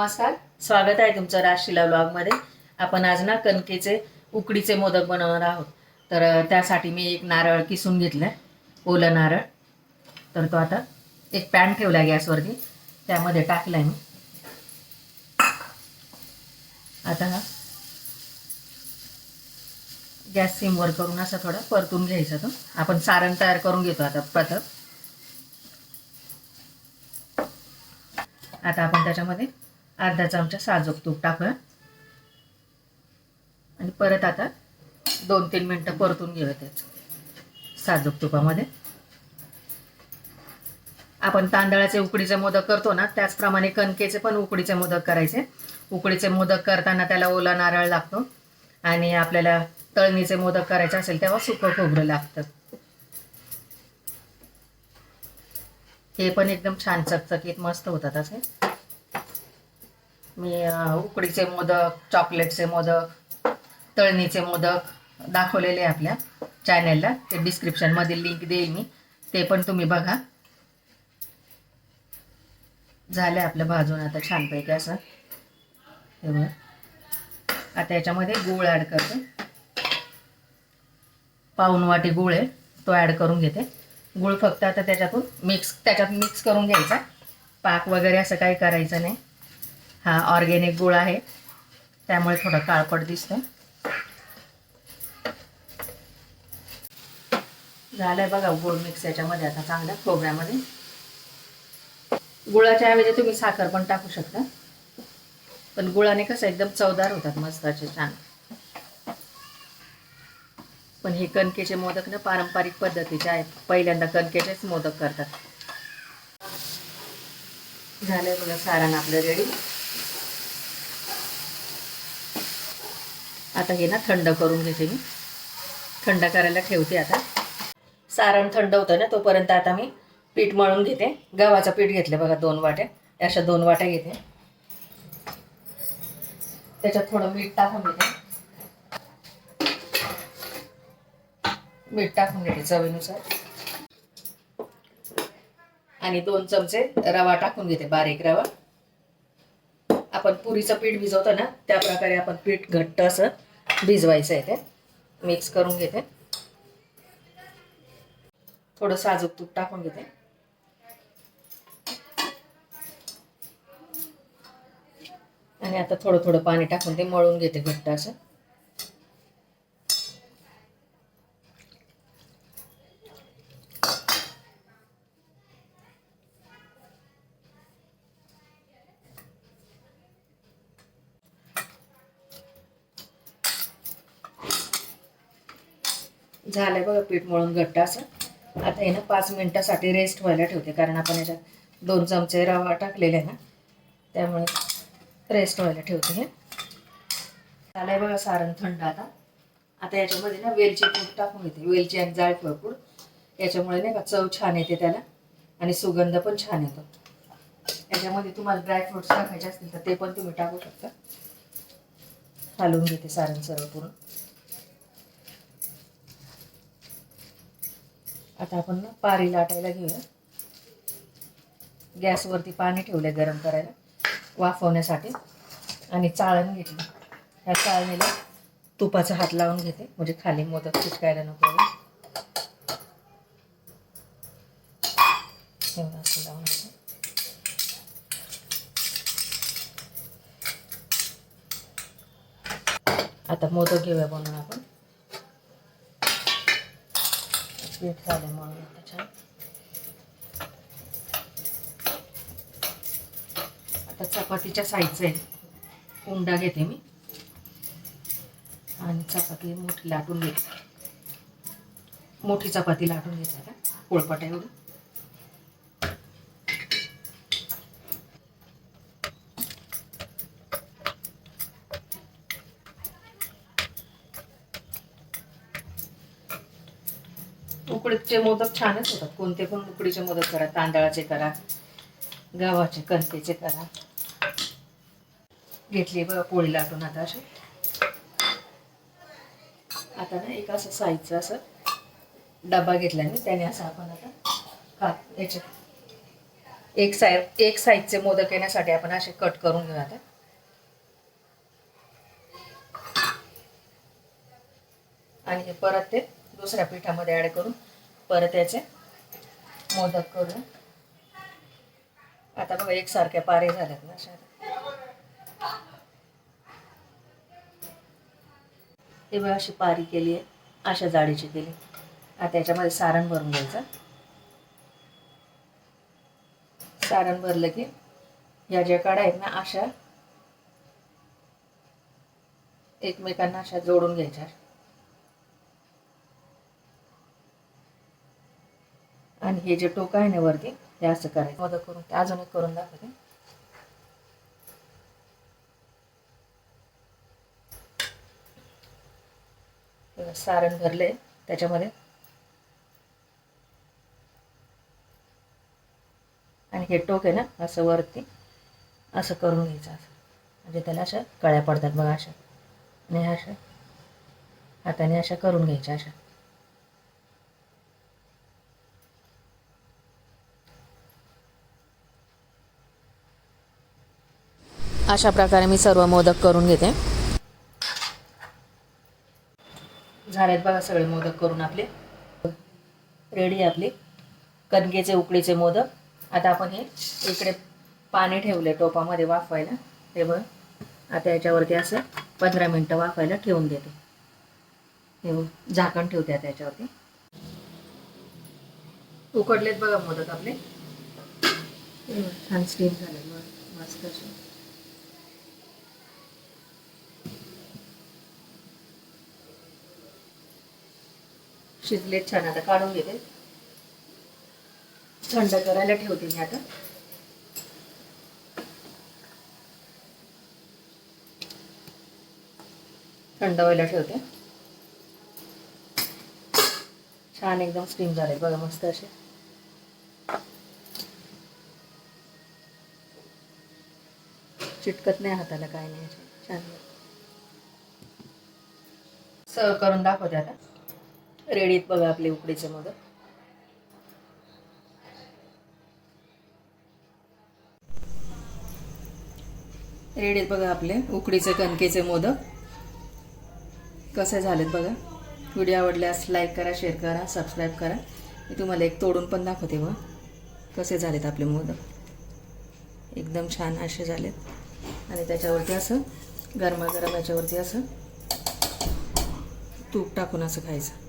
नमस्कार स्वागत आहे तुमचं राशीला ब्लॉगमध्ये आपण आज ना कणकेचे उकडीचे मोदक बनवणार आहोत. तर त्यासाठी मी एक नारळ किसून घेतलं आहे ओलं नारळ. तर तो आता एक पॅन ठेवला गॅसवरती त्यामध्ये टाकला आहे मी. आता हा गॅस सिमवर करून असं थोडं परतून घ्यायचा तो आपण सारण तयार करून घेतो आता प्रथम. आता आपण त्याच्यामध्ये अर्धा चमचा साजूक तूप टाकूया. आणि परत आता दोन तीन मिनटं परतून घेऊया त्याचं साजूक तुपामध्ये. आपण तांदळाचे उकडीचे मोदक करतो ना त्याचप्रमाणे कणकेचे पण उकडीचे मोदक करायचे. उकडीचे मोदक करताना त्याला ओला नारळ लागतो. आणि आपल्याला तळणीचे मोदक करायचे असेल तेव्हा सुकं खोबरं लागतं. हे पण एकदम छान चकचकीत मस्त होतात असे. म्हणजे, मी उकडीचे मोदक चॉकलेटचे मोदक तळणीचे मोदक दाखवलेले आहे आपल्या चॅनेलला ते डिस्क्रिप्शनमध्ये लिंक देईल मी. ते पण तुम्ही बघा. झालं आपलं भाजून आता छानपैकी असं. हे आता याच्यामध्ये गूळ ॲड करते. पाऊन वाटी गूळ आहे. तो ॲड करून घेते. गूळ फक्त आता त्याच्यातून मिक्स त्याच्यात मिक्स करून घ्यायचा. पाक वगैरे असं काही करायचं नाही. हा ऑर्गेनिक गुळ आहे. त्यामुळे थोडं काळपट दिसतं झालंय बघा गुळ मिक्स याच्यामध्ये आता चांगल्या खोबऱ्यामध्ये. गुळाच्या ऐवजी तुम्ही साखर पण टाकू शकता. पण गुळाने कसं एकदम चवदार होतात मस्ताचे छान. पण हे कणकेचे मोदक ना पारंपरिक पद्धतीचे आहेत. पहिल्यांदा कणकेचेच मोदक करतात. झाले बघा सारण आपलं रेडी आता हे ना थंड करून घेते मी. थंड करायला ठेवते आता. सारण थंड होतं ना तोपर्यंत आता मी पीठ मळून घेते. गव्हाचं पीठ घेतलं बघा दोन वाट्या. अशा दोन वाट्या घेते. त्याच्यात थोडं मीठ टाकून घेते मीठ टाकून घेते चवीनुसार. आणि दोन चमचे रवा टाकून घेते बारीक रवा. आपण पुरीचं पीठ भिजवतो ना त्या प्रकारे आपण पीठ घट्ट असं भिजवायचं आहे ते. मिक्स करून घेते. थोडं साजूक तूप टाकून घेते. आणि आता थोडं थोडं पाणी टाकून ते मळून घेते घट्ट असं. झालंय बघा पीठ मळून घट्ट असं. आता हे ना पाच मिनिटासाठी रेस्ट व्हायला ठेवते कारण आपण याच्यात दोन चमचे रवा टाकलेले आहे ना त्यामुळे रेस्ट व्हायला ठेवते हे. झालंय बघा सारण थंड आता. आता याच्यामध्ये ना वेलची पूड टाकून घेते. वेलची आणि जाळफळ पूड याच्यामुळे नाही का चव छान येते त्याला आणि सुगंध पण छान येतो. याच्यामध्ये तुम्हाला ड्रायफ्रुट्स टाकायचे असतील तर ते पण तुम्ही टाकू शकता. घालून घेते सारण सर्व पूर्ण. आता आपण ना पारी लाटायला घेऊया. गॅसवरती पाणी ठेवले गरम करायला वाफवण्यासाठी. आणि चाळण घेतली. ह्या चाळणीला तुपाचा हात लावून घेते. म्हणजे खाली मोदक चिटकायला नको लावून घेते. आता मोदक घेऊया बनवून आपण. पीठ झालं म्हणून आता छान आता चपातीच्या साईजचं आहे उंडा घेते मी. आणि चपाती मोठी लाटून घेते. मोठी चपाती लाटून घेते का पोळपाट एवढी उकडीचे मोदक छानच होतात. कोणते पण उकडीचे मोदक करा तांदळाचे करा गव्हाचे कणकेचे करा. घेतली बघा पोळी लाटून आता असे आता ना एक असं साईजचं असं डबा घेतला मी त्याने असं आपण आता का याच्यात एक साय एक साईजचे मोदक येण्यासाठी आपण असे कट करून घेऊ आता. आणि परत ते दुसऱ्या पिठामध्ये ॲड करून परत याचे मोदक करू आता बघा एकसारख्या पारे झाल्यात ना अशा. हे बघा अशी पारी केली आहे अशा जाडीची केली. आता याच्यामध्ये सारण भरून घ्यायचं. सारण भरलं की या ज्या काड्या आहेत ना अशा एकमेकांना अशा जोडून घ्यायच्या. आणि हे जे टोक आहे ना वरती हे असं करायचं. मदत करून ते अजून एक करून दाखवते. सारण भरले त्याच्यामध्ये. आणि हे टोक आहे ना असं वरती असं करून घ्यायचं असं. म्हणजे त्याला अशा कळ्या पडतात बघा अशा. आणि अशा हाताने अशा करून घ्यायच्या अशा. अशा प्रकारे मी सर्व मोदक करून घेते. झालेत बघा सगळे मोदक करून आपले. रेडी आपले. कणकेचे उकडीचे मोदक. आता आपण हे इकडे पाणी ठेवले टोपामध्ये वाफवायला. ते बघ. आता याच्यावरती असं पंधरा मिनटं वाफायला ठेवून देते. हे बघ, झाकण ठेवते आता याच्यावरती. उकडलेत बघा मोदक आपले. छान स्टीम झाले मस्त असे. शिजलेत छान आता काढून घेते. थंड करायला ठेवते मी आता. थंड व्हायला ठेवते. छान एकदम स्टीम झाले बघा मस्त असे. चिटकत नाही हाताला काय नाही छान. सर्व करून दाखवते आता. रेडीत बघा आपले उकडीचे मोदक. रेडीत बघा आपले उकडीचे कणकेचे मोदक. कसे झालेत बघा. व्हिडिओ आवडल्यास लाईक करा शेअर करा सबस्क्राईब करा. मी तुम्हाला एक तोडून पण दाखवते बघा. कसे झालेत आपले मोदक. एकदम छान असे झालेत. आणि त्याच्यावरती असं गरमागरम याच्यावरती असं तूप टाकून असं खायचं.